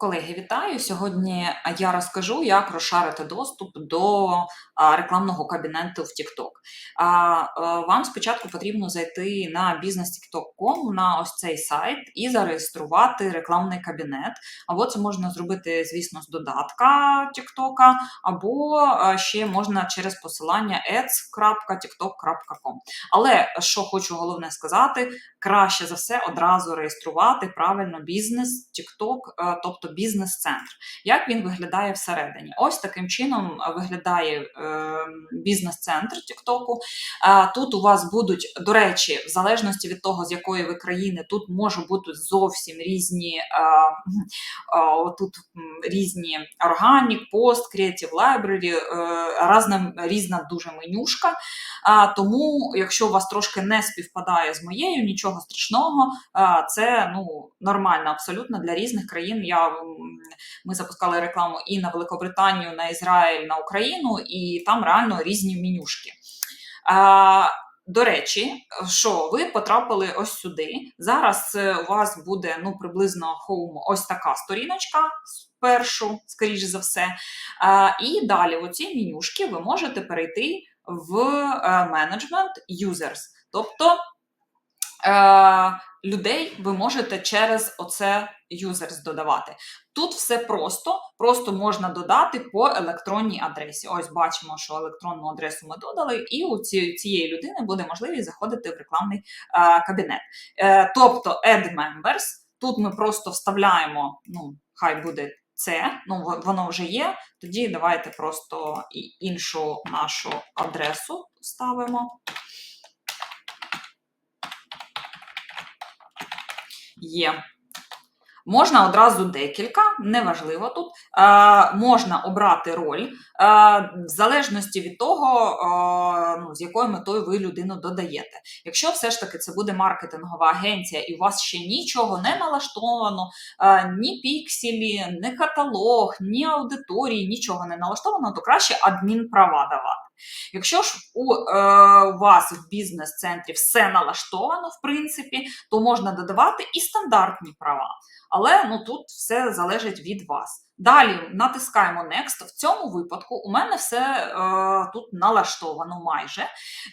Колеги, вітаю! Сьогодні я розкажу, як розшарити доступ до рекламного кабінету в TikTok. Вам спочатку потрібно зайти на business.tiktok.com, на ось цей сайт і зареєструвати рекламний кабінет. Або це можна зробити, звісно, з додатка TikTok, або ще можна через посилання ads.tiktok.com. Але що хочу головне сказати, краще за все одразу реєструвати правильно бізнес, TikTok, е, тобто бізнес-центр. Як він виглядає всередині? Ось таким чином е, виглядає е, бізнес-центр Тіктоку. Е, тут у вас будуть, до речі, в залежності від того, з якої ви країни, тут можуть бути зовсім різні е, е, тут різні органік, пост, Creative Library, е, різна, різна дуже менюшка. А, Тому, якщо у вас трошки не співпадає з моєю, нічого страшного, а, це ну, нормально абсолютно для різних країн. Я, Ми запускали рекламу і на Великобританію, на Ізраїль, на Україну, і там реально різні менюшки. До речі, що ви потрапили ось сюди. Зараз е, у вас буде ну, приблизно home ось така сторіночка першу, скоріш за все. І далі в оці менюшки ви можете перейти в менеджмент users. Тобто е, людей ви можете через оце users додавати. Тут все просто, просто можна додати по електронній адресі. Ось бачимо, що електронну адресу ми додали, і у цієї людини буде можливість заходити в рекламний е, кабінет. Е, тобто, add members, тут ми просто вставляємо, ну, хай буде це, ну воно вже є. Тоді давайте просто іншу нашу адресу ставимо. Є. Можна одразу декілька, неважливо тут. Е, Можна обрати роль е, в залежності від того, е, ну, з якою метою ви людину додаєте. Якщо все ж таки це буде маркетингова агенція, і у вас ще нічого не налаштовано, е, ні пікселі, ні каталог, ні аудиторії, нічого не налаштовано, то краще адмінправа давати. Якщо ж у е, вас в бізнес-центрі все налаштовано, в принципі, то можна додавати і стандартні права. Але ну, тут все залежить від вас. Далі натискаємо Next. В цьому випадку у мене все е, тут налаштовано майже.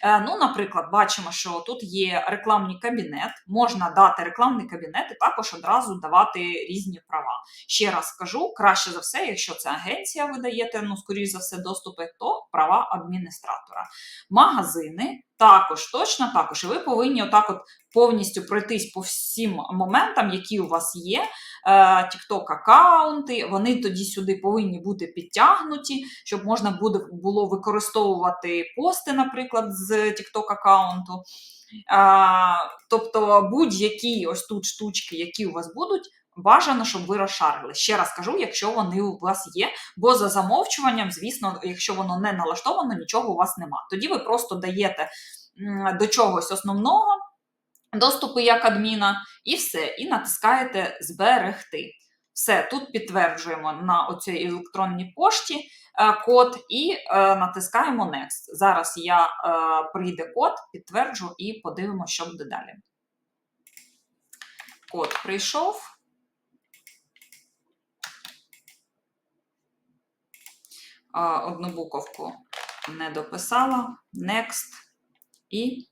Е, ну, Наприклад, бачимо, що тут є рекламний кабінет, можна дати рекламний кабінет і також одразу давати різні права. Ще раз скажу, краще за все, якщо це агенція ви даєте, ну, скоріш за все, доступи, то права адміністратора. Магазини. Також, точно також. І ви повинні отак от повністю пройтись по всім моментам, які у вас є. Е, TikTok аккаунти, вони тоді сюди повинні бути підтягнуті, щоб можна було використовувати пости, наприклад, з TikTok аккаунту. Тобто будь-які ось тут штучки, які у вас будуть, бажано, щоб ви розшарили. Ще раз кажу, якщо вони у вас є, бо за замовчуванням, звісно, якщо воно не налаштовано, нічого у вас нема. Тоді ви просто даєте до чогось основного. Доступи як адміна, і все, і натискаєте Зберегти. Все, тут підтверджуємо на оцій електронній пошті е, код і е, натискаємо Next. Зараз я е, прийде код, підтверджу і подивимося, що буде далі. Код прийшов. Одну буковку не дописала. Next і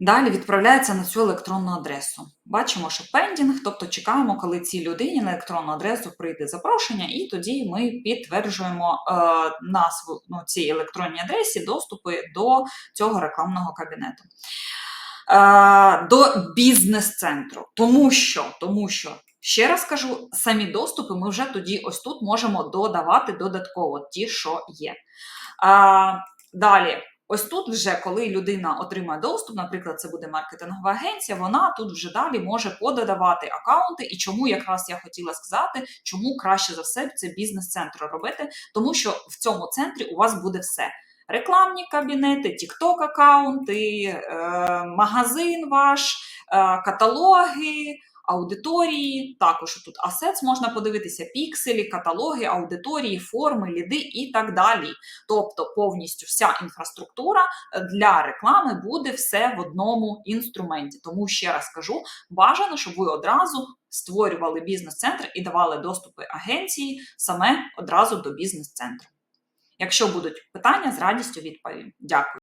Далі відправляється на цю електронну адресу. Бачимо, що пендінг, тобто чекаємо, коли цій людині на електронну адресу прийде запрошення, і тоді ми підтверджуємо е, назву ну, цій електронній адресі доступи до цього рекламного кабінету. Е, До бізнес-центру. Тому що, тому що, ще раз кажу, самі доступи ми вже тоді ось тут можемо додавати додатково ті, що є. Е, Далі. Ось тут, вже коли людина отримає доступ, наприклад, це буде маркетингова агенція, вона тут вже далі може пододавати аккаунти. І чому якраз я хотіла сказати, чому краще за все це бізнес-центр робити, тому що в цьому центрі у вас буде все. Рекламні кабінети, тікток аккаунти е, магазин ваш, е, каталоги, аудиторії, також тут асец можна подивитися, пікселі, каталоги, аудиторії, форми, ліди і так далі. Тобто повністю вся інфраструктура для реклами буде все в одному інструменті. Тому ще раз кажу, бажано, щоб ви одразу створювали бізнес-центр і давали доступи агенції саме одразу до бізнес-центру. Якщо будуть питання, з радістю відповім. Дякую.